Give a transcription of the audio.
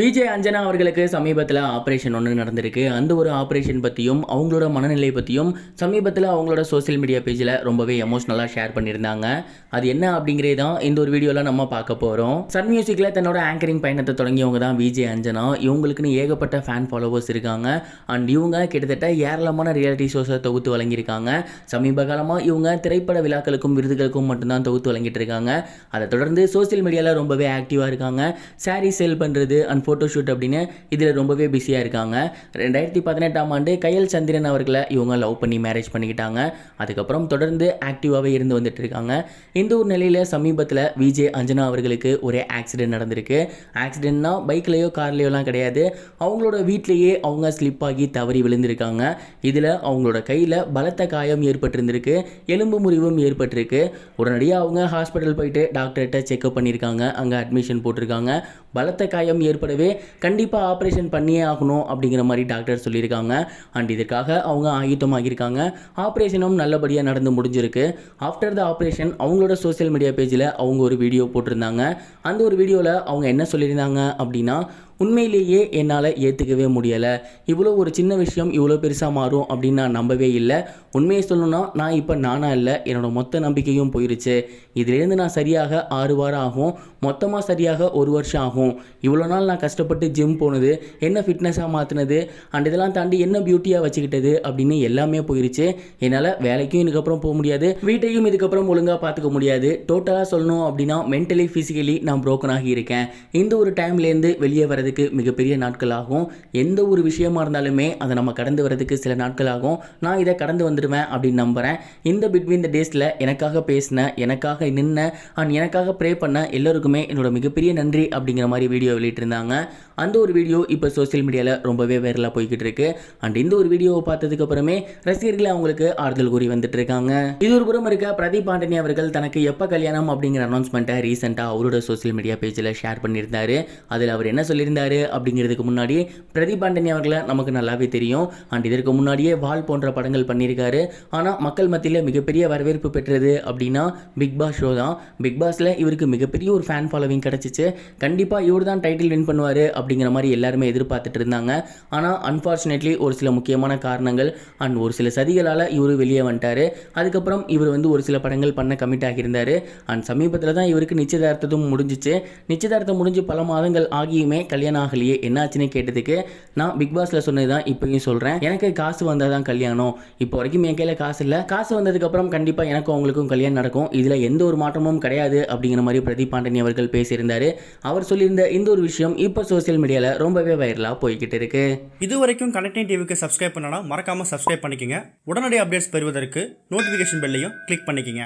விஜய் அஞ்சனா அவர்களுக்கு சமீபத்தில் ஆப்ரேஷன் ஒன்று நடந்திருக்கு. அந்த ஒரு ஆப்ரேஷன் பற்றியும் அவங்களோட மனநிலை பற்றியும் சமீபத்தில் அவங்களோட சோஷியல் மீடியா பேஜில் ரொம்பவே எமோஷ்னலாக ஷேர் பண்ணியிருந்தாங்க. அது என்ன அப்படிங்கிறது தான் இந்த ஒரு வீடியோவில் நம்ம பார்க்க போகிறோம் சன் மியூசிக்கில் தன்னோட ஆங்கரிங் பயணத்தை தொடங்கியவங்க தான் விஜய் அஞ்சனா. இவங்களுக்குன்னு ஏகப்பட்ட ஃபேன் ஃபாலோவர்ஸ் இருக்காங்க. அண்ட் இவங்க கிட்டத்தட்ட ஏராளமான ரியாலிட்டி ஷோஸை தொகுத்து வழங்கியிருக்காங்க. சமீப காலமாக இவங்க திரைப்பட விழாக்களுக்கும் விருதுகளுக்கும் மட்டும்தான் தொகுத்து வழங்கிட்டு இருக்காங்க. அதை தொடர்ந்து சோஷியல் மீடியாவில் ரொம்பவே ஆக்டிவாக இருக்காங்க. சாரீ சேல் பண்ணுறது அண்ட் ஃபோட்டோ ஷூட் அப்படின்னு இதில் ரொம்பவே பிஸியாக இருக்காங்க. ரெண்டாயிரத்தி பதினெட்டாம் ஆண்டு கையல் சந்திரன் அவர்களை இவங்க லவ் பண்ணி மேரேஜ் பண்ணிக்கிட்டாங்க. அதுக்கப்புறம் தொடர்ந்து ஆக்டிவாகவே இருந்து வந்துட்டு இருக்காங்க இந்த ஒரு நிலையில் சமீபத்தில் விஜய் அஞ்சனா அவர்களுக்கு ஒரே ஆக்சிடென்ட் நடந்திருக்கு. ஆக்சிடென்ட்னா பைக்லேயோ கார்லேயோலாம் கிடையாது. அவங்களோட வீட்லேயே அவங்க ஸ்லிப் ஆகி தவறி விழுந்திருக்காங்க. இதில் அவங்களோட கையில் பலத்த காயம் ஏற்பட்டிருந்திருக்கு. எலும்பு முறிவும் ஏற்பட்டிருக்கு. உடனடியாக அவங்க ஹாஸ்பிட்டல் போயிட்டு டாக்டர்கிட்ட செக்அப் பண்ணியிருக்காங்க அங்கே அட்மிஷன் போட்டிருக்காங்க. பலத்த காயம் ஏற்படவே கண்டிப்பாக ஆப்ரேஷன் பண்ணியே ஆகணும் அப்படிங்கிற மாதிரி டாக்டர் சொல்லியிருக்காங்க. அண்ட் இதற்காக அவங்க ஆயுத்தமாகியிருக்காங்க ஆப்ரேஷனும் நல்லபடியாக நடந்து முடிஞ்சிருக்கு. ஆஃப்டர் த ஆப்ரேஷன் அவங்களோட சோஷியல் மீடியா பேஜில் அவங்க ஒரு வீடியோ போட்டிருந்தாங்க. அந்த ஒரு வீடியோவில் அவங்க என்ன சொல்லியிருந்தாங்க அப்படின்னா உண்மையிலேயே என்னால் ஏற்றுக்கவே முடியலை. இவ்வளோ ஒரு சின்ன விஷயம் இவ்வளோ பெருசாக மாறும் அப்படின்னு நான் நம்பவே இல்லை. உண்மையை சொல்லணும்னா நான் இப்போ நானாக இல்லை. என்னோட மொத்த நம்பிக்கையும் போயிருச்சு. இதுலேருந்து நான் சரியாக ஆறு வாரம் ஆகும். மொத்தமாக சரியாக ஒரு வருஷம் ஆகும். இவ்வளோ நாள் நான் கஷ்டப்பட்டு ஜிம் போனது என்ன ஃபிட்னஸாக மாற்றினது அண்ட் இதெல்லாம் தாண்டி என்ன பியூட்டியாக வச்சுக்கிட்டது அப்படின்னு எல்லாமே போயிருச்சு. என்னால் வேலைக்கும் இதுக்கப்புறம் போக முடியாது. வீட்டையும் இதுக்கப்புறம் ஒழுங்காக பார்த்துக்க முடியாது. டோட்டலாக சொல்லணும் அப்படின்னா மென்டலி ஃபிசிக்கலி நான் ப்ரோக்கன் ஆகி இருக்கேன். இந்த ஒரு டைம்லேருந்து வெளியே வர வரதுக்கு மிகப்பெரிய நாட்கள் ஆகும் எந்த ஒரு விஷயமா இருந்தாலுமே அதை நம்ம கடந்து வரதுக்கு சில நாட்கள் ஆகும் நான் இதை கடந்து வந்துடுவேன் அப்படின்னு நம்புகிறேன் இந்த பிட்வீன் த டேஸில் எனக்காக பேசின எனக்காக நின்ன அண்ட் எனக்காக ப்ரே பண்ண எல்லோருக்குமே என்னோட மிகப்பெரிய நன்றி அப்படிங்கிற மாதிரி வீடியோ வெளியிட்டிருந்தாங்க. அந்த ஒரு வீடியோ இப்போ சோஷியல் மீடியாவில் ரொம்பவே வைரலாக போய்கிட்டு இருக்கு. அண்ட் இந்த ஒரு வீடியோவை பார்த்ததுக்கு அப்புறமே அவங்களுக்கு ஆறுதல் கூறி வந்துட்டு இருக்காங்க. இது ஒரு புறம் இருக்க பிரதீப் ஆண்டனி அவர்கள் தனக்கு எப்போ கல்யாணம் அப்படிங்கிற அனௌன்ஸ்மெண்ட்டை ரீசெண்டாக அவரோட சோஷியல் மீடியா பேஜில் ஷேர் பண்ணியிருந்தாரு. அதில் அவர் என்ன சொல்லியிருந்தார்? இருந்தார் அப்படிங்கிறதுக்கு முன்னாடி பிரதீப் ஆண்டனி அவர்களை நமக்கு நல்லாவே தெரியும். அண்ட் இதற்கு முன்னாடியே வால் போன்ற படங்கள் பண்ணியிருக்காரு. ஆனால் மக்கள் மத்தியில் மிகப்பெரிய வரவேற்பு பெற்றது அப்படின்னா பிக் பாஸ் ஷோ தான். பிக் பாஸில் இவருக்கு மிகப்பெரிய ஒரு ஃபேன் ஃபாலோவிங் கிடச்சிச்சு. கண்டிப்பாக இவர் தான் டைட்டில் வின் பண்ணுவார் அப்படிங்கிற மாதிரி எல்லாருமே எதிர்பார்த்துட்டு இருந்தாங்க. ஆனால் அன்ஃபார்ச்சுனேட்லி ஒரு சில முக்கியமான காரணங்கள் அண்ட் ஒரு சில சதிகளால் இவர் வெளியே வந்துட்டார். அதுக்கப்புறம் இவர் வந்து ஒரு சில படங்கள் பண்ண கமிட் ஆகியிருந்தார். அண்ட் சமீபத்தில் தான் இவருக்கு நிச்சயதார்த்தத்தும் முடிஞ்சிச்சு. நிச்சயதார்த்தம் முடிஞ்சு பல மாதங்கள் ஆகியுமே கல்யாணம் ஆகலையே என்னாச்சுன்னு கேட்டதுக்கு நான் பிக் பாஸில் சொன்னது தான் இப்பயும் சொல்கிறேன் எனக்கு காசு வந்தால் தான் கல்யாணம். இப்போ வரைக்கும் என் கையில் காசு இல்லை. காசு வந்ததுக்கப்புறம் கண்டிப்பாக எனக்கும் அவங்களுக்கும் கல்யாணம் நடக்கும். இதில் எந்த ஒரு மாற்றமும் கிடையாது அப்படிங்கிற மாதிரி பிரதீப் பாண்டனி அவர்கள் பேசியிருந்தாரு. அவர் சொல்லியிருந்த இந்த ஒரு விஷயம் இப்போ சோஷியல் மீடியாவில் ரொம்பவே வைரலாக போய்கிட்டு இருக்கு. இது வரைக்கும் கனெக்டிங் டிவிக்கு சப்ஸ்கிரைப் பண்ணனா மறக்காம சப்ஸ்கிரைப் பண்ணிக்கங்க. உடனடி அப்டேட்ஸ் பெறுவதற்கு நோட்டிஃபிகேஷன் பெல்லையும் கிளிக் பண்ணிக்கங்க.